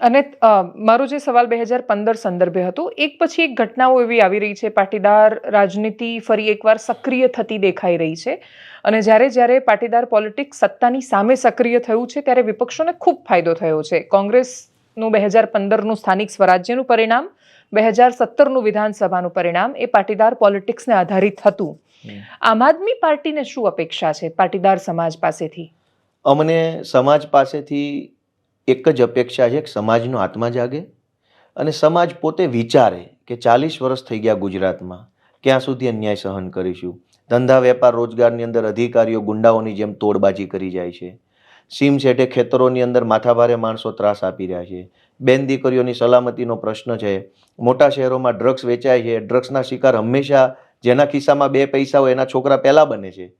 અને મારું જે સવાલ બે હજાર પંદર સંદર્ભે હતો એક પછી એક ઘટનાઓ એવી આવી રહી છે પાટીદાર રાજનીતિ ફરી એકવાર સક્રિય થતી દેખાઈ રહી છે. અને જ્યારે જ્યારે પાટીદાર પોલિટિક્સ સત્તાની સામે સક્રિય થયું છે ત્યારે વિપક્ષોને ખૂબ ફાયદો થયો છે. કોંગ્રેસનું બે હજાર પંદરનું સ્થાનિક સ્વરાજ્યનું પરિણામ બે હજાર સત્તરનું વિધાનસભાનું પરિણામ એ પાટીદાર પોલિટિક્સને આધારિત હતું. આમ આદમી પાર્ટીને શું અપેક્ષા છે પાટીદાર સમાજ પાસેથી? અમને સમાજ પાસેથી એક જ અપેક્ષા છે કે સમાજનો આત્મા જાગે અને સમાજ પોતે વિચારે કે ચાલીસ વર્ષ થઈ ગયા ગુજરાતમાં, ક્યાં સુધી અન્યાય સહન કરીશું? ધંધા, વેપાર, રોજગારની અંદર અધિકારીઓ ગુંડાઓની જેમ તોડબાજી કરી જાય છે. સીમ શેઠે ખેતરોની અંદર માથાભારે માણસો ત્રાસ આપી રહ્યા છે. બેન દીકરીઓની સલામતીનો પ્રશ્ન છે. મોટા શહેરોમાં ડ્રગ્સ વેચાય છે. ડ્રગ્સના શિકાર હંમેશા જેના ખિસ્સામાં બે પૈસા હોય એના છોકરા પહેલાં બને છે.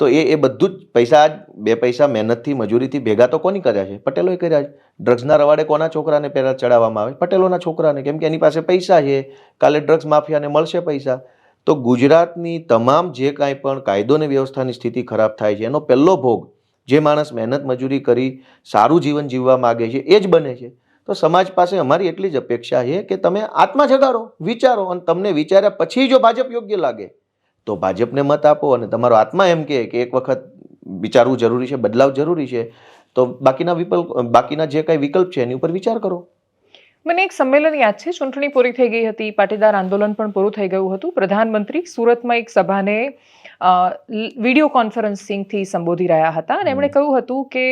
તો એ એ બધું જ પૈસા બે પૈસા મહેનતથી, મજૂરીથી ભેગા તો કોની કર્યા છે? પટેલોએ કર્યા છે. ડ્રગ્સના રવાડે કોના છોકરાને પહેલાં ચડાવવામાં આવે? પટેલોના છોકરાને, કેમ કે એની પાસે પૈસા છે. કાલે ડ્રગ્સ માફિયાને મળશે પૈસા. તો ગુજરાતની તમામ જે કાંઈ પણ કાયદો અને વ્યવસ્થાની સ્થિતિ ખરાબ થાય છે, એનો પહેલો ભોગ જે માણસ મહેનત, મજૂરી કરી સારું જીવન જીવવા માગે છે, એ જ બને છે. તો સમાજ પાસે અમારી એટલી જ અપેક્ષા છે કે તમે આત્મા જગાડો, વિચારો અને તમને વિચાર્યા પછી જો ભાજપ યોગ્ય લાગે તો ભાજપને મત આપો અને તમારો આત્મા એમ કહે કે એક વખત વિચારવું જરૂરી છે બદલાવ જરૂરી છે તો બાકીના વિકલ્પ બાકીના જે કાંઈ વિકલ્પ છે એની ઉપર વિચાર કરો. મને એક સંમેલન યાદ છે ચૂંટણી પૂરી થઈ ગઈ હતી પાટીદાર આંદોલન પણ પૂરું થઈ ગયું હતું. પ્રધાનમંત્રી સુરતમાં એક સભાને વીડિયો કોન્ફરન્સિંગથી સંબોધી રહ્યા હતા અને એમણે કહ્યું હતું કે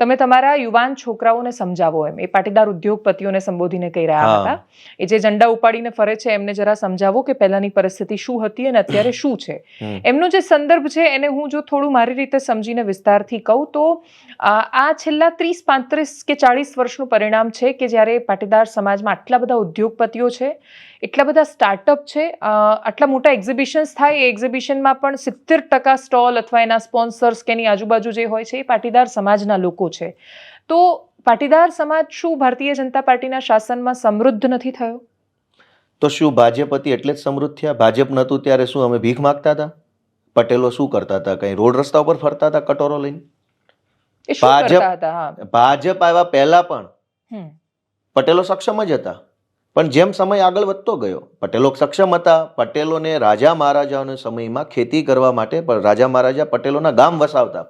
તમે તમારા યુવાન છોકરાઓને સમજાવો એમ. એ પાટીદાર ઉદ્યોગપતિઓને સંબોધીને કહી રહ્યા હતા. એ જે ઝંડા ઉપાડીને ફરે છે એમને જરા સમજાવો કે પહેલાની પરિસ્થિતિ શું હતી અને અત્યારે શું છે? એમનો જે સંદર્ભ છે એને હું જો થોડું મારી રીતે સમજીને વિસ્તારથી કહું તો આ છેલ્લા ત્રીસ પાંત્રીસ કે ચાળીસ વર્ષનું પરિણામ છે કે જ્યારે પાટીદાર સમાજમાં આટલા બધા ઉદ્યોગપતિઓ છે એટલા બધા સ્ટાર્ટઅપ છે. આટલા મોટા એક્ઝિબિશન્સ થાય એ એક્ઝિબિશનમાં પણ સિત્તેર ટકા સ્ટોલ અથવા એના સ્પોન્સર્સ કે એની આજુબાજુ જે હોય છે એ પાટીદાર સમાજના લોકો છે. તો પાટીદાર સમાજ શું ભારતીય જનતા પાર્ટીના શાસનમાં સમૃદ્ધ નથી થયો? તો શું ભાજપ હતી એટલે જ સમૃદ્ધ થયા? ભાજપ નહોતું ત્યારે શું અમે ભીખ માગતા હતા? પટેલો શું કરતા હતા? કઈ રોડ રસ્તા ઉપર ફરતા હતા કટોરો લઈને? ભાજપ- ભાજપ આવ્યા પહેલા પણ પટેલો સક્ષમ જ હતા. પણ જેમ સમય આગળ વધતો ગયો, પટેલો સક્ષમ હતા. પટેલોને રાજા મહારાજાઓના સમયમાં ખેતી કરવા માટે પણ રાજા મહારાજા પટેલોના ગામ વસાવતા.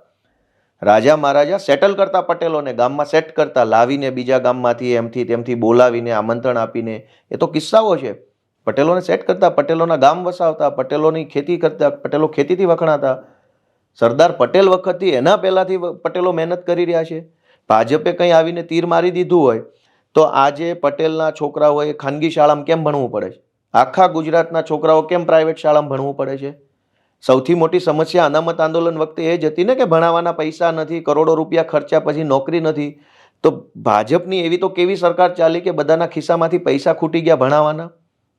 રાજા મહારાજા સેટલ કરતા પટેલોને ગામમાં સેટ કરતા, લાવીને બીજા ગામમાંથી એમથી તેમથી બોલાવીને આમંત્રણ આપીને. એ તો કિસ્સાઓ છે. પટેલોને સેટ કરતા, પટેલોના ગામ વસાવતા, પટેલોની ખેતી કરતા, પટેલો ખેતીથી વખણાતા. સરદાર પટેલ વખતથી એના પહેલાંથી પટેલો મહેનત કરી રહ્યા છે. ભાજપે કંઈ આવીને તીર મારી દીધું હોય તો આજે પટેલના છોકરાઓએ ખાનગી શાળામાં કેમ ભણવું પડે છે? આખા ગુજરાતના છોકરાઓ કેમ પ્રાઇવેટ શાળામાં ભણવું પડે છે? સૌથી મોટી સમસ્યા અનામત આંદોલન વખતે એ જ હતી ને કે ભણાવવાના પૈસા નથી, કરોડો રૂપિયા ખર્ચ્યા પછી નોકરી નથી. તો ભાજપની એવી તો કેવી સરકાર ચાલી કે બધાના ખિસ્સામાંથી પૈસા ખૂટી ગયા ભણાવવાના?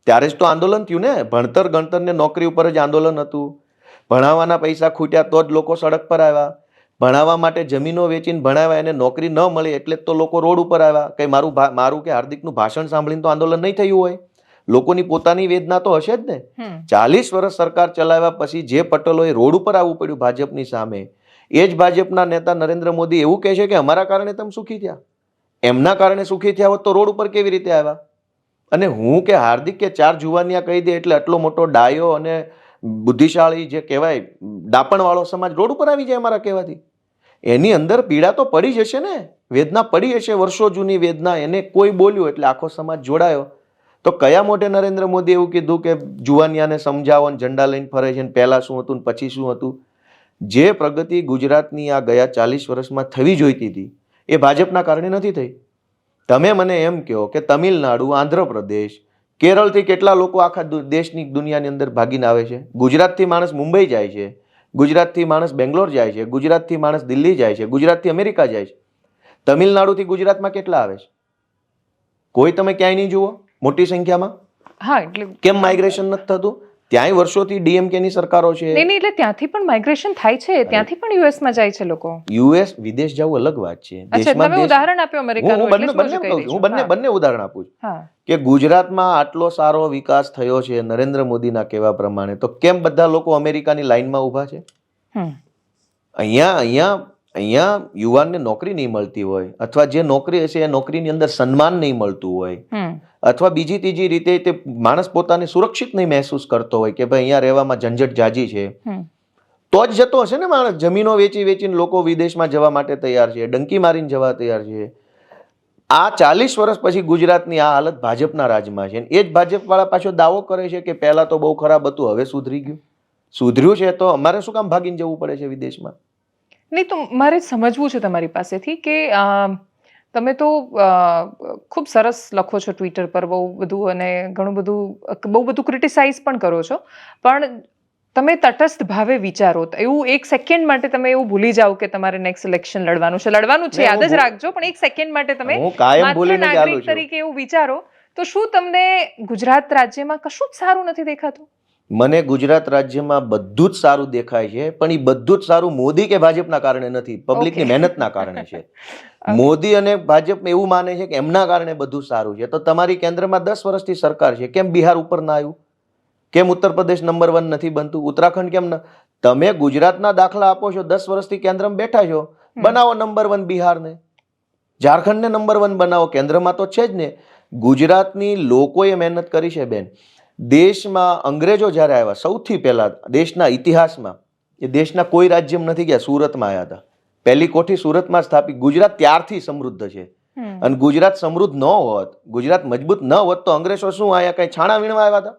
ત્યારે જ તો આંદોલન થયું ને. ભણતર, ગણતરને નોકરી ઉપર જ આંદોલન હતું. ભણાવવાના પૈસા ખૂટ્યા તો જ લોકો સડક પર આવ્યા. ભણાવવા માટે જમીનો વેચીને ભણાવ્યા એને નોકરી ન મળે એટલે તો લોકો રોડ ઉપર આવ્યા. કંઈ મારું મારું કે હાર્દિકનું ભાષણ સાંભળીને તો આંદોલન નહીં થયું હોય. લોકોની પોતાની વેદના તો હશે જ ને. ચાલીસ વર્ષ સરકાર ચલાવ્યા પછી જે પટેલોએ રોડ ઉપર આવવું પડ્યું ભાજપની સામે એ જ ભાજપના નેતા નરેન્દ્ર મોદી એવું કહે છે કે અમારા કારણે તમે સુખી થયા. એમના કારણે સુખી થયા હોત તો રોડ ઉપર કેવી રીતે આવ્યા? અને હું કે હાર્દિક કે ચાર જુવાનિયા કહી દે એટલે આટલો મોટો ડાયો અને બુદ્ધિશાળી જે કહેવાય દાપણવાળો સમાજ રોડ ઉપર આવી જાય અમારા કહેવાથી. એની અંદર પીડા તો પડી જ હશે ને? વેદના પડી હશે, વર્ષો જૂની વેદના, એને કોઈ બોલ્યું એટલે આખો સમાજ જોડાયો. તો કયા મોઢે નરેન્દ્ર મોદી એવું કીધું કે જુવાનિયાને સમજાવો ને ઝંડા લઈને ફરે છે ને પહેલાં શું હતું પછી શું હતું? જે પ્રગતિ ગુજરાતની આ ગયા ચાલીસ વર્ષમાં થવી જોઈતી હતી, એ ભાજપના કારણે નથી થઈ. તમે મને એમ કહો કે તમિલનાડુ, આંધ્રપ્રદેશ કેરળથી કેટલા લોકો આખા દેશની દુનિયાની અંદર ભાગીને આવે છે? ગુજરાતથી માણસ મુંબઈ જાય છે. ગુજરાતથી માણસ બેંગ્લોર જાય છે. ગુજરાતથી માણસ દિલ્હી જાય છે. ગુજરાતથી અમેરિકા જાય છે. તમિલનાડુથી ગુજરાતમાં કેટલા આવે છે? કોઈ તમે ક્યાંય નહીં જુઓ? મોટી સંખ્યામાં? હા એટલે કેમ માઇગ્રેશન નથી થતું? ત્યાંય વર્ષોથી ડીએમકે ની સરકારો છે. નહીં નહીં એટલે ત્યાંથી પણ માઇગ્રેશન થાય છે. ત્યાંથી પણ યુએસમાં જાય છે લોકો. યુએસ વિદેશ જવું અલગ વાત છે. દેશમાં તમે ઉદાહરણ આપ્યું અમેરિકાનું હું બંને બંને કહું. હું બંને બંને ઉદાહરણ આપું છું. કે ગુજરાતમાં આટલો સારો વિકાસ થયો છે નરેન્દ્ર મોદીના કહેવા પ્રમાણે તો કેમ બધા લોકો અમેરિકાની લાઈનમાં ઊભા છે. અહીંયા અહીંયા અહીંયા યુવાનને નોકરી નહીં મળતી હોય અથવા જે નોકરી હશે એ નોકરીની અંદર સન્માન નહીં મળતું હોય અથવા બીજી ત્રીજી રીતે તે માણસ પોતાને સુરક્ષિત નહીં મહેસૂસ કરતો હોય કે ભાઈ અહીંયા રહેવામાં ઝંઝટ જાજી છે તો જ જતો હશે ને માણસ. જમીનો વેચી વેચીને લોકો વિદેશમાં જવા માટે તૈયાર છે ડંકી મારીને જવા તૈયાર છે. આ ચાલીસ વર્ષ પછી ગુજરાતની આ હાલત ભાજપના રાજમાં છે. એ જ ભાજપવાળા પાછો દાવો કરે છે કે પહેલાં તો બહુ ખરાબ હતું હવે સુધરી ગયું. સુધર્યું છે તો અમારે શું કામ ભાગીને જવું પડે છે વિદેશમાં? નહીં તો મારે સમજવું છે તમારી પાસેથી કે તમે તો ખૂબ સરસ લખો છો ટ્વિટર પર બહુ બધું અને ઘણું બધું બહુ બધું ક્રિટિસાઇઝ પણ કરો છો. પણ તમે તટસ્થ ભાવે વિચારો. તો એવું એક સેકન્ડ માટે તમે એવું ભૂલી જાઓ કે તમારે નેક્સ્ટ ઇલેક્શન લડવાનું છે. લડવાનું છે યાદ જ રાખજો પણ એક સેકન્ડ માટે તમે માત્ર નાગરિક તરીકે એવું વિચારો તો શું તમને ગુજરાત રાજ્યમાં કશું જ સારું નથી દેખાતું? મને ગુજરાત રાજ્યમાં બધું જ સારું દેખાય છે પણ એ બધું જ સારું મોદી કે ભાજપના કારણે નથી પબ્લિકની. મહેનતના કારણે છે. મોદી અને ભાજપ એવું માને છે કે એમના કારણે બધું સારું છે. તો તમારી કેન્દ્રમાં દસ વર્ષથી સરકાર છે કેમ બિહાર ઉપર ના આવ્યું? કેમ ઉત્તર પ્રદેશ નંબર વન નથી બનતું? ઉત્તરાખંડ કેમ ન? તમે ગુજરાતના દાખલા આપો છો દસ વર્ષથી કેન્દ્રમાં બેઠા છો. બનાવો નંબર વન બિહારને. ઝારખંડને નંબર વન બનાવો કેન્દ્રમાં તો છે જ ને. ગુજરાતની લોકોએ મહેનત કરી છે બેન. દેશમાં અંગ્રેજો જ્યારે આવ્યા સૌથી પહેલા દેશના ઇતિહાસમાં એ દેશના કોઈ રાજ્યમાં નથી ગયા સુરતમાં આવ્યા હતા. પહેલી કોઠી સુરતમાં સ્થાપી ગુજરાત ત્યારથી સમૃદ્ધ છે. અને ગુજરાત સમૃદ્ધ ન હોત ગુજરાત મજબૂત ન હોત તો અંગ્રેજો શું આયા કઈ છાણા વીણવા આવ્યા હતા?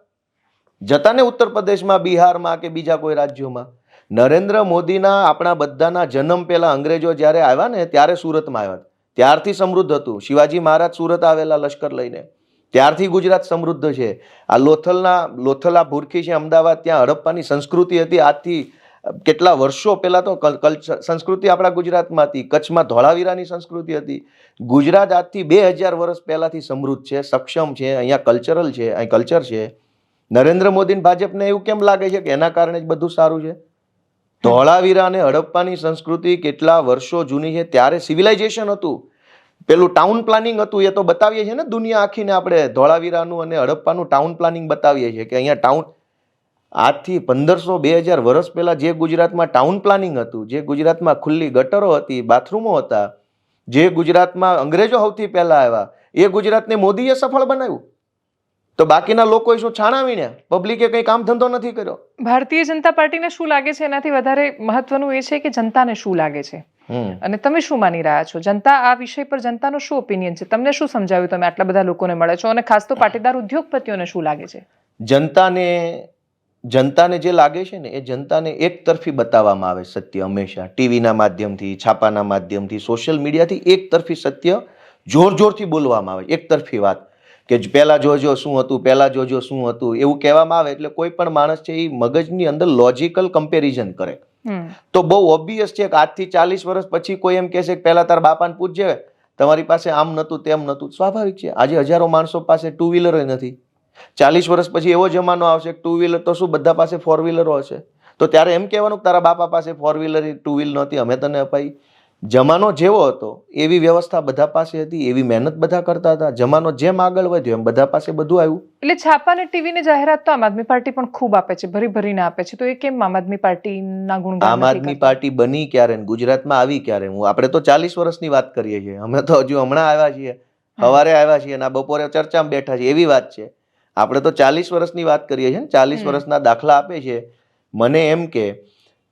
જતા ને ઉત્તર પ્રદેશમાં બિહારમાં કે બીજા કોઈ રાજ્યોમાં? નરેન્દ્ર મોદીના આપણા બધાના જન્મ પહેલા અંગ્રેજો જ્યારે આવ્યા ને ત્યારે સુરતમાં આવ્યા ત્યારથી સમૃદ્ધ હતું. શિવાજી મહારાજ સુરત આવેલા લશ્કર લઈને. ત્યારથી ગુજરાત સમૃદ્ધ છે. આ લોથલના, લોથલા ભૂરખી છે અમદાવાદ, ત્યાં હડપ્પાની સંસ્કૃતિ હતી. આજથી કેટલા વર્ષો પહેલાં તો કલ- કલ્ચર સંસ્કૃતિ આપણા ગુજરાતમાં હતી. કચ્છમાં ધોળાવીરાની સંસ્કૃતિ હતી. ગુજરાત આજથી બે હજાર વર્ષ પહેલાંથી સમૃદ્ધ છે, સક્ષમ છે, અહીંયા કલ્ચરલ છે, અહીં કલ્ચર છે. નરેન્દ્ર મોદીને ભાજપને એવું કેમ લાગે છે કે એના કારણે જ બધું સારું છે? ધોળાવીરા અને હડપ્પાની સંસ્કૃતિ કેટલા વર્ષો જૂની છે? ત્યારે સિવિલાઇઝેશન હતું. પેલું ટાઉન પ્લાનિંગ હતું એ તો બતાવીએ છીએ ને દુનિયા આખીને આપણે ધોળાવીરાનું અને હડપ્પાનું ટાઉન પ્લાનિંગ બતાવીએ છીએ કે અહીંયા ટાઉન આજથી પંદરસો બે હજાર વર્ષ પહેલાં જે ગુજરાતમાં ટાઉન પ્લાનિંગ હતું, જે ગુજરાતમાં ખુલ્લી ગટરો હતી, બાથરૂમો હતા, જે ગુજરાતમાં અંગ્રેજો સૌથી પહેલાં આવ્યા, એ ગુજરાતને મોદીએ સફળ બનાવ્યું. તો બાકીના લોકોએ શું છાણા વીણ્યા પબ્લિકે કંઈ કામ ધંધો નથી કર્યો? ભારતીય જનતા પાર્ટીને શું લાગે છે? એનાથી વધારે મહત્વનું એ છે કે જનતાને શું લાગે છે? અને તમે શું માની રહ્યા છો? જનતા આ વિષય પર જનતાનો શું ઓપિનિયન છે? તમને શું સમજાવ્યું તમે આટલા બધા લોકોને મળે છો? અને ખાસ તો પાટીદાર ઉદ્યોગપતિઓને શું લાગે છે? જનતાને જનતાને જે લાગે છે ને એ જનતાને એક તરફી બતાવવામાં આવે સત્ય હંમેશા. ટીવીના માધ્યમથી છાપાના માધ્યમથી સોશિયલ મીડિયાથી એક તરફી સત્ય જોર જોરથી બોલવામાં આવે. એક તરફી વાત કે પહેલાં જોજો શું હતું પહેલાં જોજો શું હતું એવું કહેવામાં આવે એટલે કોઈ પણ માણસ છે એ મગજની અંદર લોજિકલ કમ્પેરિઝન કરે. તો બહુ ઓબ્વિયસ છે કે આજથી ચાલીસ વર્ષ પછી કોઈ એમ કહેશે કે પહેલા તારા બાપાને પૂછજે, તમારી પાસે આમ નહોતું, તેમ નહોતું. સ્વાભાવિક છે. આજે હજારો માણસો પાસે ટુ વ્હીલર નથી. ચાલીસ વર્ષ પછી એવો જમાનો આવશે ટુ વ્હીલર તો શું, બધા પાસે ફોર વ્હીલરો હશે? તો ત્યારે એમ કહેવાનું કે તારા બાપા પાસે ફોર વ્હીલર ટુ વ્હીલ નહોતી, અમે તને અપાઈ. જમાનો જેવો હતો એવી વ્યવસ્થા બધા પાસે હતી એવી મહેનત બધા કરતા હતા. જમાનો જેમ આગળ વધ્યો એમ બધા પાસે બધું આવ્યું. એટલે છાપા અને ટીવીની જાહેરાત તો આમ આદમી પાર્ટી પણ ખૂબ આપે છે ભરી ભરીને આપે છે. તો એ કેમ આમ આદમી પાર્ટીના ગુણ આમ આદમી પાર્ટી બની ક્યારે ગુજરાતમાં આવી ક્યારે? હું આપણે તો ચાલીસ વર્ષની વાત કરીએ છીએ. અમે તો હજુ હમણાં આવ્યા છીએ. સવારે આવ્યા છીએ અને બપોરે ચર્ચામાં બેઠા છીએ. એવી વાત છે. આપણે તો ચાલીસ વર્ષની વાત કરીએ છીએ ને ચાલીસ. વર્ષના દાખલા આપે છે. મને એમ કે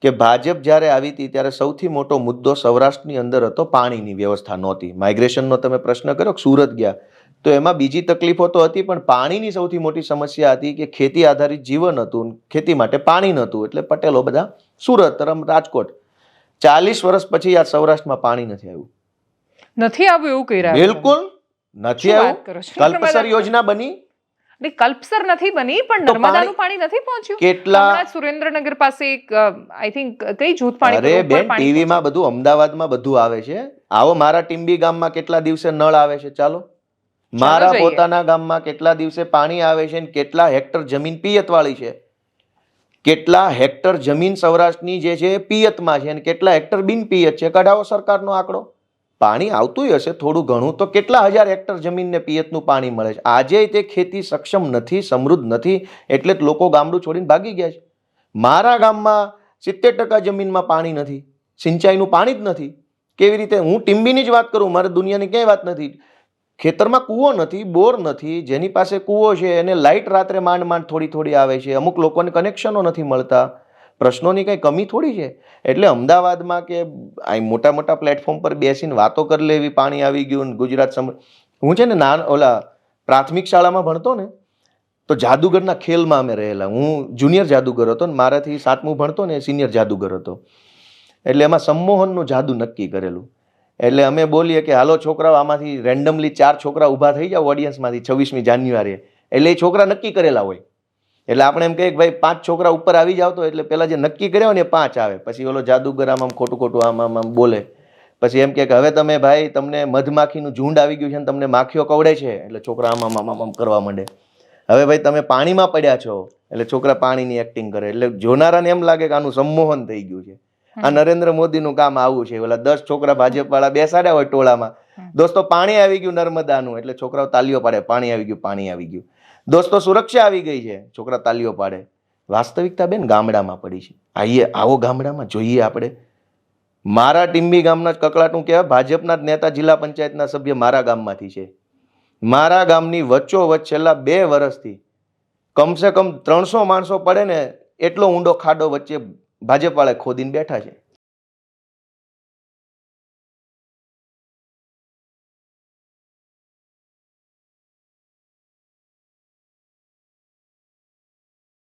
કે ભાજપ જ્યારે આવી હતી ત્યારે સૌથી મોટો મુદ્દો સૌરાષ્ટ્રની અંદર હતો પાણીની વ્યવસ્થા નહોતી. માઇગ્રેશનનો તમે પ્રશ્ન કર્યો સુરત ગયા. તો એમાં બીજી તકલીફો તો હતી પણ પાણીની સૌથી મોટી સમસ્યા હતી કે ખેતી આધારિત જીવન હતું ખેતી માટે પાણી નહોતું એટલે પટેલો બધા સુરત તરમ રાજકોટ. ચાલીસ વર્ષ પછી આ સૌરાષ્ટ્રમાં પાણી નથી આવ્યું. નથી આવ્યું એવું કહી રહ્યા બિલકુલ નથી આવ્યું. કલ્પસર યોજના બની. કલ્પસર નથી બની પણ નર્મદાનું પાણી નથી પહોંચ્યું. કેટલા સુરેન્દ્રનગર પાસે એક આઈ થિંક કઈ જૂથ પાણી અરે બેન ટીવીમાં બધું અમદાવાદમાં બધું આવે છે. આવો મારા ટીમ્બી ગામમાં કેટલા દિવસે નળ આવે છે ચાલો. મારા. પોતાના ગામમાં કેટલા દિવસે પાણી આવે છે ને કેટલા હેક્ટર જમીન પિયતવાળી છે? કેટલા હેક્ટર જમીન સૌરાષ્ટ્રની જે છે પિયતમાં છે અને કેટલા હેક્ટર બિન પિયત છે? કઢાવો સરકારનો આંકડો. પાણી આવતું હશે, થોડું ઘણું, તો કેટલા હજાર હેક્ટર જમીનને પિયતનું પાણી મળે છે? આજે તે ખેતી સક્ષમ નથી, સમૃદ્ધ નથી, એટલે જ લોકો ગામડું છોડીને ભાગી ગયા છે. મારા ગામમાં સિત્તેર ટકા જમીનમાં પાણી નથી, સિંચાઈનું પાણી જ નથી. કેવી રીતે? હું ટીમ્બીની જ વાત કરું, મારે દુનિયાની ક્યાંય વાત નથી. ખેતરમાં કૂવો નથી, બોર નથી, જેની પાસે કૂવો છે, એને લાઇટ રાત્રે માંડ માંડ થોડી થોડી આવે છે. અમુક લોકોને કનેક્શનો નથી મળતા. પ્રશ્નોની કંઈ કમી થોડી છે? એટલે અમદાવાદમાં કે આ મોટા મોટા પ્લેટફોર્મ પર બેસીને વાતો કરી લેવી, પાણી આવી ગયું ને ગુજરાત સમ, હું છે ને નાન, ઓલા પ્રાથમિક શાળામાં ભણતો ને, તો જાદુગરના ખેલમાં અમે રહેલા. હું જુનિયર જાદુગર હતો ને મારાથી સાતમું ભણતો ને સિનિયર જાદુગર હતો. એટલે એમાં સંમોહનનું જાદુ નક્કી કરેલું. એટલે અમે બોલીએ કે, હાલો છોકરાઓ, આમાંથી રેન્ડમલી ચાર છોકરા ઊભા થઈ જાઓ ઓડિયન્સમાંથી છવ્વીસમી જાન્યુઆરીએ. એટલે એ છોકરા નક્કી કરેલા હોય. એટલે આપણે એમ કહીએ કે ભાઈ પાંચ છોકરા ઉપર આવી જાવ તો એટલે પેલા જે નક્કી કર્યા હોય ને પાંચ આવે. પછી ઓલો જાદુગર આમ આમ ખોટું ખોટું આમ આમ આમ બોલે. પછી એમ કહે કે હવે તમે ભાઈ તમને મધમાખીનું ઝુંડ આવી ગયું છે ને તમને માખીઓ કવડે છે? એટલે છોકરા આમ આમ આમ આમ આમ કરવા માંડે. હવે ભાઈ તમે પાણીમાં પડ્યા છો. એટલે છોકરા પાણીની એક્ટિંગ કરે. એટલે જોનારાને એમ લાગે કે આનું સંમોહન થઈ ગયું છે. આ નરેન્દ્ર મોદીનું કામ આવું છે. ઓલા દસ છોકરા ભાજપ વાળા બેસાડ્યા હોય ટોળામાં. દોસ્તો પાણી આવી ગયું નર્મદાનું. એટલે છોકરાઓ તાલીઓ પાડે. પાણી આવી ગયું પાણી આવી ગયું. દોસ્તો, સુરક્ષા આવી ગઈ છે. છોકરા તાલીઓ પાડે. વાસ્તવિકતા બેન ગામડામાં પડી છે. આઈએ, આવો ગામડામાં જોઈએ આપણે. મારા ટીમ્બી ગામના કકળાટું કહેવાય. ભાજપના જ નેતા જિલ્લા પંચાયતના સભ્ય મારા ગામમાંથી છે. મારા ગામની વચ્ચોવચ્ચ છેલ્લા બે વર્ષથી કમસે કમ ત્રણસો માણસો પડે ને એટલો ઊંડો ખાડો વચ્ચે ભાજપવાળા ખોદીને બેઠા છે.